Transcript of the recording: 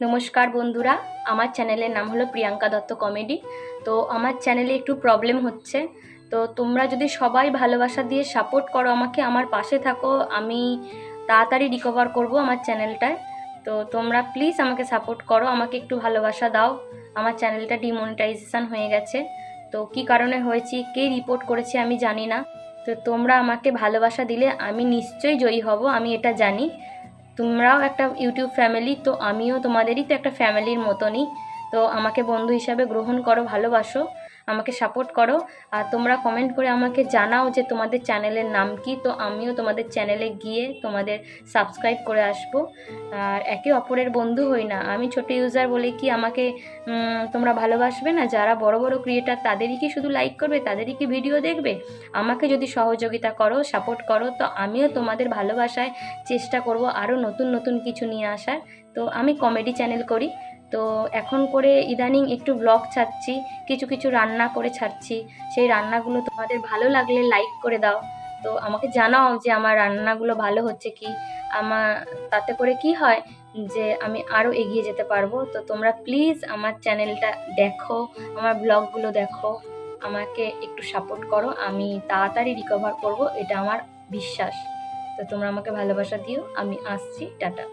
নমস্কার বন্ধুরা, আমার চ্যানেলের নাম হলো প্রিয়াঙ্কা দত্ত কমেডি। তো আমার চ্যানেলে একটু প্রবলেম হচ্ছে। তো তোমরা যদি সবাই ভালোবাসা দিয়ে সাপোর্ট করো আমাকে, আমার পাশে থাকো, আমি তাড়াতাড়ি রিকভার করব আমার চ্যানেলটায়। তো তোমরা প্লিজ আমাকে সাপোর্ট করো, আমাকে একটু ভালোবাসা দাও। আমার চ্যানেলটা ডিমনিটাইজেশন হয়ে গেছে। তো কি কারণে হয়েছে, কে রিপোর্ট করেছে আমি জানি না। তো তোমরা আমাকে ভালোবাসা দিলে আমি নিশ্চয়ই জয়ী হব, আমি এটা জানি। তোমরাও একটা ইউটিউব ফ্যামিলি, তো আমিও তোমাদেরই তো একটা ফ্যামিলির মতনই। তো আমাকে বন্ধু হিসাবে গ্রহণ করো, ভালোবাসো। আমাকে সাপোর্ট করো। আর তোমরা কমেন্ট করে আমাকে জানাও যে তোমাদের চ্যানেলের নাম কি। তো আমিও তোমাদের চ্যানেলে গিয়ে তোমাদের সাবস্ক্রাইব করে আসব। আর একে অপরের বন্ধু হই না। আমি ছোট ইউজার বলে কি আমাকে তোমরা ভালোবাসবে না? যারা বড় বড় ক্রিয়েটার তাদেরই কি শুধু লাইক করবে? তাদেরই কি ভিডিও দেখবে? আমাকে যদি সহযোগিতা করো সাপোর্ট করো, তো আমিও তোমাদের ভালোবাসায় চেষ্টা করব আরও নতুন নতুন কিছু নিয়ে আসার। তো আমি কমেডি চ্যানেল করি। তো এখন করে ইদানিং একটু ব্লগ ছাড়ছি, কিছু কিছু রান্না করে ছাড়ছি। সেই রান্নাগুলো তোমাদের ভালো লাগলে লাইক করে দাও। তো আমাকে জানাও যে আমার রান্নাগুলো ভালো হচ্ছে কি। আমার তাতে করে কি হয় যে আমি আরও এগিয়ে যেতে পারব। তো তোমরা প্লিজ আমার চ্যানেলটা দেখো, আমার ব্লগগুলো দেখো। আমাকে একটু সাপোর্ট করো, আমি তাড়াতাড়ি রিকভার করব, এটা আমার বিশ্বাস। তো তোমরা আমাকে ভালোবাসা দিও, আমি আসছি, টাটা।